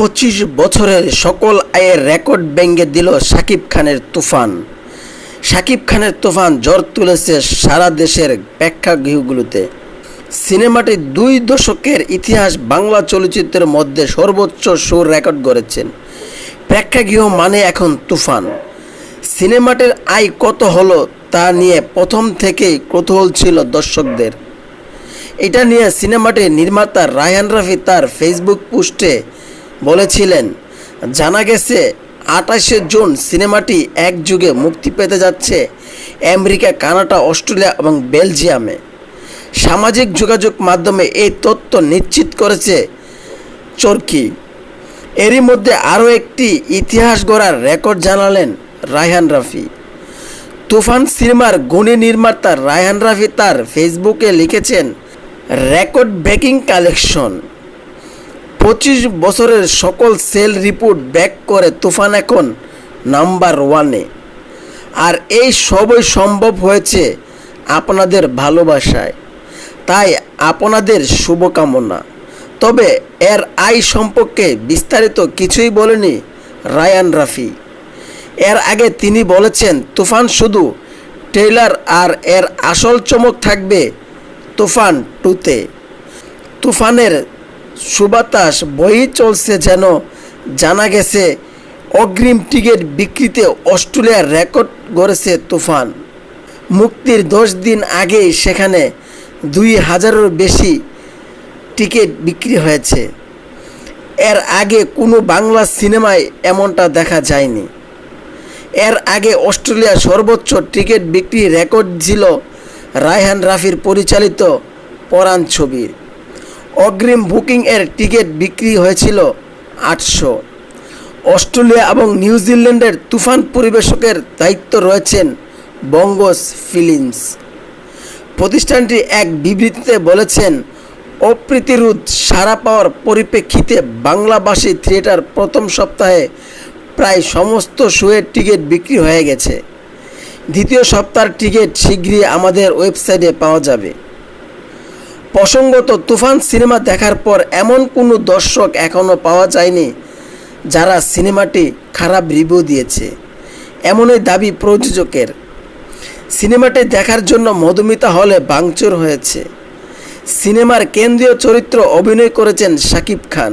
পঁচিশ বছরের সকল আয়ের রেকর্ড ভেঙে দিল শাকিব খানের তুফান। শাকিব খানের তুফান জ্বর তুলেছে সারা দেশের প্রেক্ষাগৃহগুলোতে। সিনেমাটি দুই দশকের ইতিহাস বাংলা চলচ্চিত্রের মধ্যে সর্বোচ্চ সুর রেকর্ড করেছেন প্রেক্ষাগৃহ মানে এখন তুফান। সিনেমাটির আয় কত হলো তা নিয়ে প্রথম থেকেই কৌতূহল ছিল দর্শকদের। এটা নিয়ে সিনেমাটির নির্মাতা রায়হান রাফি তার ফেসবুক পোস্টে বলেছিলেন, জানা গেছে আঠাশে জুন সিনেমাটি এক যুগে মুক্তি পেতে যাচ্ছে আমেরিকা, কানাডা, অস্ট্রেলিয়া এবং বেলজিয়ামে। সামাজিক যোগাযোগ মাধ্যমে এই তথ্য নিশ্চিত করেছে চরকি। এরই মধ্যে আরও একটি ইতিহাস গড়ার রেকর্ড জানালেন রায়হান রাফি। তুফান সিনেমার গুণী নির্মাতা রায়হান রাফি তার ফেসবুকে লিখেছেন রেকর্ড ব্রেকিং কালেকশন। পঁচিশ বছরের সকল সেল রিপোর্ট ব্যাক করে তুফান এখন নাম্বার ওয়ানে। আর এই সবই সম্ভব হয়েছে আপনাদের ভালোবাসায়। তাই আপনাদের শুভকামনা। তবে এর আয় সম্পর্কে বিস্তারিত কিছুই বলেনি রায়ান রাফি। এর আগে তিনি বলেছেন, তুফান শুধু ট্রেলার আর এর আসল চমক থাকবে তুফান টুতে তুফানের সুবাতাস বই চলছে যেন জানা গেছে, অগ্রিম টিকিট বিক্রিতে অস্ট্রেলিয়ার রেকর্ড গড়েছে তুফান। মুক্তির দশ দিন আগেই সেখানে দুই হাজারের বেশি টিকিট বিক্রি হয়েছে। এর আগে কোনো বাংলা সিনেমায় এমনটা দেখা যায়নি। এর আগে অস্ট্রেলিয়ার সর্বোচ্চ টিকিট বিক্রি রেকর্ড ছিল রায়হান রাফির পরিচালিত পরাণ ছবির। অগ্রিম বুকিং এর টিকিট বিক্রি হয়েছিল আটশো। অস্ট্রেলিয়া এবং নিউজিল্যান্ডের তুফান পরিবেশকের দায়িত্ব রয়েছেন বঙ্গস ফিল্মস। প্রতিষ্ঠানটি এক বিবৃতিতে বলেছেন অপ্রীতিরোধ সারা পাওয়ার পরিপ্রেক্ষিতে বাংলাভাষী থিয়েটার প্রথম সপ্তাহে প্রায় সমস্ত শোয়ের টিকিট বিক্রি হয়ে গেছে। দ্বিতীয় সপ্তাহের টিকিট শীঘ্রই আমাদের ওয়েবসাইটে পাওয়া যাবে। প্রসঙ্গত, তুফান সিনেমা দেখার পর এমন কোনো দর্শক এখনও পাওয়া যায়নি যারা সিনেমাটি খারাপ রিভিউ দিয়েছে। এমনই দাবি প্রযোজকের। সিনেমাটি দেখার জন্য মধুমিতা হলে ভাঙচুর হয়েছে। সিনেমার কেন্দ্রীয় চরিত্র অভিনয় করেছেন শাকিব খান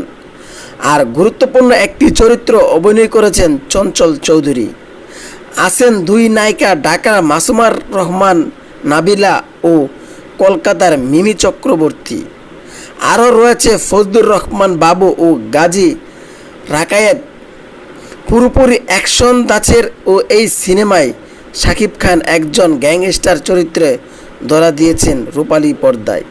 আর গুরুত্বপূর্ণ একটি চরিত্র অভিনয় করেছেন চঞ্চল চৌধুরী। আছেন দুই নায়িকা ঢাকার মাসুমার রহমান, নাবিলা ও কলকাতার মিমি চক্রবর্তী। আরও রয়েছে ফজদুর রহমান বাবু ও গাজী রাকায়েত। পুরোপুরি অ্যাকশন দাচের ও এই সিনেমায় শাকিব খান একজন গ্যাংস্টার চরিত্রে ধরা দিয়েছেন রূপালী পর্দায়।